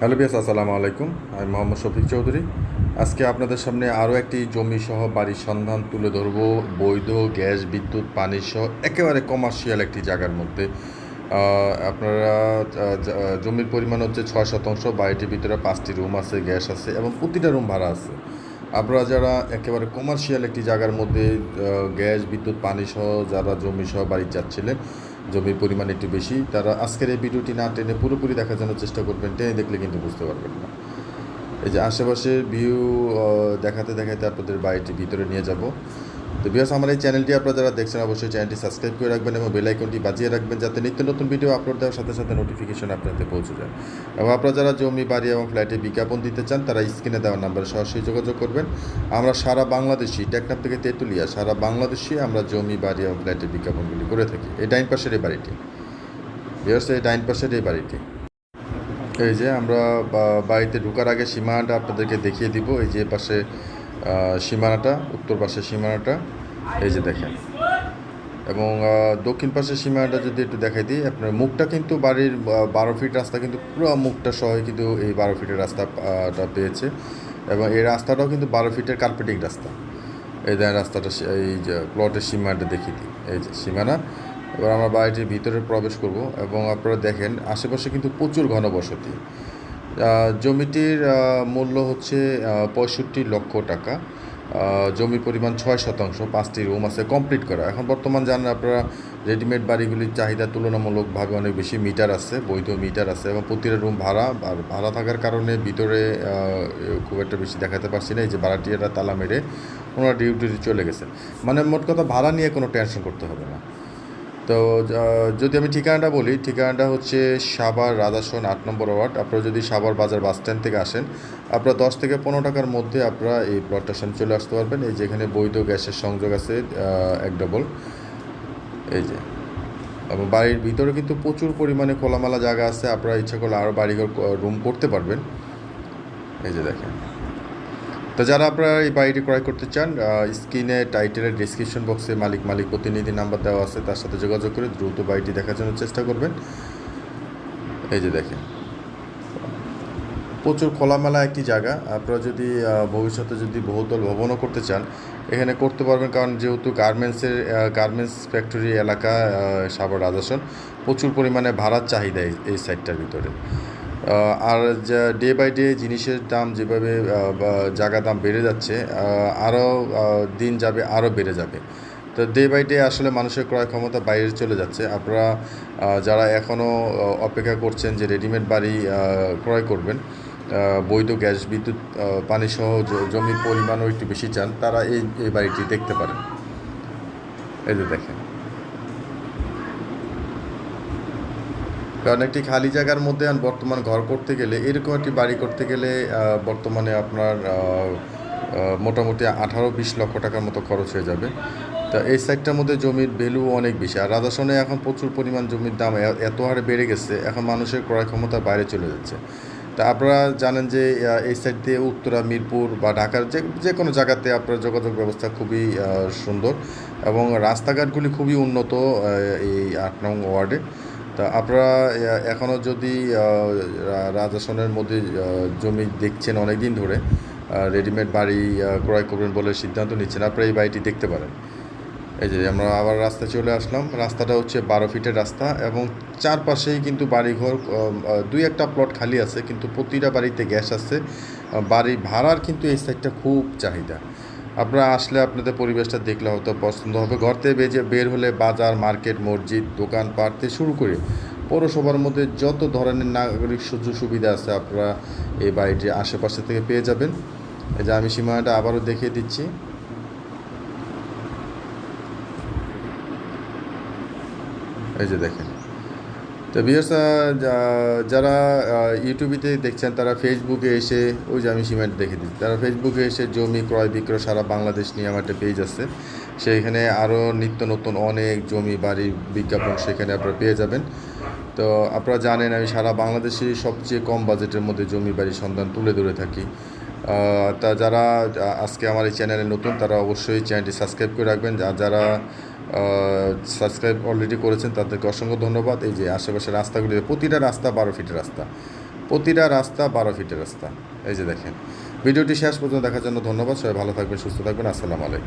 Hello বিয়াস, আসসালামু আলাইকুম। আমি মোহাম্মদ শফিক চৌধুরী। আজকে আপনাদের সামনে আরও একটি জমি সহ বাড়ির সন্ধান তুলে ধরবো। বৈধ, গ্যাস, বিদ্যুৎ, পানি সহ একেবারে কমার্শিয়াল একটি জায়গার মধ্যে। আপনারা জমির পরিমাণ হচ্ছে ছয় শতাংশ, বাড়িটির ভিতরে পাঁচটি রুম আছে, গ্যাস আছে এবং প্রতিটা রুম ভাড়া আছে। আপনারা যারা একেবারে কমার্শিয়াল একটি জায়গার মধ্যে গ্যাস, বিদ্যুৎ, পানি সহ যারা জমি সহ বাড়ি যাচ্ছিলেন জমির পরিমাণ একটু বেশি, তারা আজকের এই ভিডিওটি না টেনে পুরোপুরি দেখার জন্য চেষ্টা করবেন, টেনে দেখলে কিন্তু বুঝতে পারবেন না। এই যে আশেপাশের ভিউ দেখাতে দেখাতে আপনাদের বাড়িটি ভিতরে নিয়ে যাব। তো বিকজ আমার এই চ্যানেলটি আপনারা যারা দেখছেন, অবশ্যই চ্যানেলটি সাবস্ক্রাইব করে রাখবেন এবং বেল আইকনটি বাজিয়ে রাখবেন যাতে নিত্য নতুন ভিডিও আপলোড দেওয়ার সাথে সাথে নোটিফিকেশন আপনাদের পৌঁছে যায়। এবং আপনারা যারা জমি, বাড়ি এবং ফ্ল্যাটে বিজ্ঞাপন দিতে চান, তারা স্ক্রিনে দেওয়ার নাম্বারে সরাসরি যোগাযোগ করবেন। আমরা সারা বাংলাদেশি, টেকনাফ থেকে তেঁতুলিয়া, সারা বাংলাদেশি আমরা জমি, বাড়ি এবং ফ্ল্যাটে বিজ্ঞাপনগুলি করে থাকি। এই ডাইন পাশের এই বাড়িটি। বিকজ এই ডাইন পাশের এই বাড়িটি। এই যে আমরা বাড়িতে ঢোকার আগে সীমাটা আপনাদেরকে দেখিয়ে দিব। এই যে পাশে সীমানাটা, উত্তর পাশের সীমানাটা, এই যে দেখেন। এবং দক্ষিণ পাশের সীমানাটা যদি একটু দেখাই দিই, আপনার মুখটা কিন্তু বাড়ির বারো ফিট রাস্তা কিন্তু পুরো মুখটা সহ কিন্তু এই বারো ফিটের রাস্তাটা পেয়েছে। এবং এই রাস্তাটাও কিন্তু বারো ফিটের কার্পেটিং রাস্তা। এই দেখেন রাস্তাটা, এই যে প্লটের সীমানাটা দেখিয়ে দিই। এই যে সীমানা। এবার আমরা বাড়িটির ভিতরে প্রবেশ করব। এবং আপনারা দেখেন, আশেপাশে কিন্তু প্রচুর ঘনবসতি। জমিটির মূল্য হচ্ছে পঁয়ষট্টি লক্ষ টাকা। জমির পরিমাণ ছয় শতাংশ, পাঁচটি রুম আছে কমপ্লিট করা। এখন বর্তমান জানেন আপনারা রেডিমেড বাড়িগুলির চাহিদা তুলনামূলকভাবে অনেক বেশি মিটার আছে, বৈধ মিটার আছে এবং প্রতিটা রুম ভাড়া, আর ভাড়া থাকার কারণে ভিতরে খুব একটা বেশি দেখাতে পারছি না। এই যে ভাড়াটিয়ারা তালা মেরে ওনারা ডিউটি চলে গেছে মানে মোট কথা ভাড়া নিয়ে কোনো টেনশন করতে হবে না। তো যদি আমি ঠিকানাটা বলি, ঠিকানাটা হচ্ছে সাভার রাজাসন আট নম্বর ওয়ার্ড। আপনারা যদি সাভার বাজার বাস স্ট্যান্ড থেকে আসেন, আপনারা দশ থেকে পনেরো টাকার মধ্যে আপনারা এই প্লটটার সামনে চলে আসতে পারবেন। এই যেখানে বৈধ গ্যাসের সংযোগ আছে এক ডবল এই যে। এবং বাড়ির ভিতরে কিন্তু প্রচুর পরিমাণে খোলামেলা জায়গা আছে। আপনারা ইচ্ছা করলে আরও বাড়িঘর রুম করতে পারবেন। এই যে দেখেন। তো যারা আপনারা এই বাড়িটি ক্রয় করতে চান স্ক্রিনে টাইটেলের ডিসক্রিপশন বক্সে মালিক মালিক প্রতিনিধি নাম্বার দেওয়া আছে, তার সাথে যোগাযোগ করে দ্রুত বাড়িটি দেখার জন্য চেষ্টা করবেন। এই যে দেখেন। প্রচুর খোলামেলা একটি জায়গা। আপনারা যদি ভবিষ্যতে যদি বহুতল ভবনও করতে চান, এখানে করতে পারবেন কারণ যেহেতু গার্মেন্টসের গার্মেন্টস ফ্যাক্টরি এলাকা সাভার রাজাসন, প্রচুর পরিমাণে ভাড়ার চাহিদা এই- সাইডটার ভিতরে। আর যা ডে বাই ডে জিনিসের দাম যেভাবে জায়গা দাম বেড়ে যাচ্ছে আরও দিন যাবে আরও বেড়ে যাবে। তো ডে বাই ডে আসলে মানুষের ক্রয় ক্ষমতা বাইরে চলে যাচ্ছে। আপনারা যারা এখনও অপেক্ষা করছেন যে রেডিমেড বাড়ি ক্রয় করবেন বৈধ গ্যাস বিদ্যুৎ আহ, পানি সহ জমির পরিমাণও একটু বেশি চান তারা এই এই বাড়িটি দেখতে পারেন। এই যে দেখেন। কারণ একটি খালি জায়গার মধ্যে বর্তমান ঘর করতে গেলে এরকম একটি বাড়ি করতে গেলে বর্তমানে আপনার মোটামুটি আঠারো বিশ লক্ষ টাকার মতো খরচ হয়ে যাবে। তা এই সাইডটার মধ্যে জমির ভ্যালু অনেক বেশি। আর রাজাসনে এখন প্রচুর পরিমাণ জমির দাম এত হারে বেড়ে গেছে, এখন মানুষের ক্রয় ক্ষমতা বাইরে চলে যাচ্ছে। তা আপনারা জানেন যে এই সাইড দিয়ে উত্তরা, মিরপুর বা ঢাকার যে যে কোনো জায়গাতে আপনার যোগাযোগ ব্যবস্থা খুবই সুন্দর এবং রাস্তাঘাটগুলি খুবই উন্নত এই আট নং ওয়ার্ডে। তা আপনারা এখনও যদি রাজাসনের মধ্যে জমি দেখছেন অনেক দিন ধরে রেডিমেড বাড়ি ক্রয় করবেন বলে সিদ্ধান্ত নিচ্ছেন, আপনারা এই বাড়িটি দেখতে পারেন। এই যে আমরা আবার রাস্তায় চলে আসলাম, রাস্তাটা হচ্ছে বারো ফিটের রাস্তা এবং চারপাশেই কিন্তু বাড়িঘর দুই একটা প্লট খালি আছে, কিন্তু প্রতিটা বাড়িতে গ্যাস আছে বাড়ি ভাড়ার কিন্তু এই সাইডটা খুব চাহিদা। আপনারা আসলে আপনাদের পরিবেশটা দেখলে হয়তো পছন্দ হবে। ঘর থেকে বেজে বের হলে বাজার, মার্কেট, মসজিদ, দোকান থেকে শুরু করে পৌরসভার মধ্যে যত ধরনের নাগরিক সুযোগ সুবিধা আছে আপনারা এই বাড়িটির আশেপাশে থেকে পেয়ে যাবেন। এই যে আমি সীমানাটা আবারও দেখিয়ে দিচ্ছি। এই যে দেখেন। তো বিয়ার্স যারা ইউটিউবেতে দেখছেন, তারা ফেসবুকে এসে, ওই যে আমি সীমাটা দেখে দিই, তারা ফেসবুকে এসে জমি ক্রয় বিক্রয় সারা বাংলাদেশ নিয়ে আমার একটা পেজ আছে। সেইখানে আরও নিত্য নতুন অনেক জমি, বাড়ি বিজ্ঞাপন সেখানে আপনারা পেয়ে যাবেন। তো আপনারা জানেন, আমি সারা বাংলাদেশে সবচেয়ে কম বাজেটের মধ্যে জমি বাড়ির সন্ধান তুলে ধরে থাকি। তা যারা, আজকে আমার এই চ্যানেলে নতুন, তারা অবশ্যই চ্যানেলটি সাবস্ক্রাইব করে রাখবেন। আর যারা সাবস্ক্রাইব অলরেডি করেছেন, তাদেরকে অসংখ্য ধন্যবাদ। এই যে আশেপাশে রাস্তাগুলি প্রতিটা রাস্তা বারো ফিটের রাস্তা। প্রতিটা রাস্তা বারো ফিটের রাস্তা। এই যে দেখেন। ভিডিওটি শেষ পর্যন্ত দেখার জন্য ধন্যবাদ। সবাই ভালো থাকবেন, সুস্থ থাকবেন। আসসালামু আলাইকুম।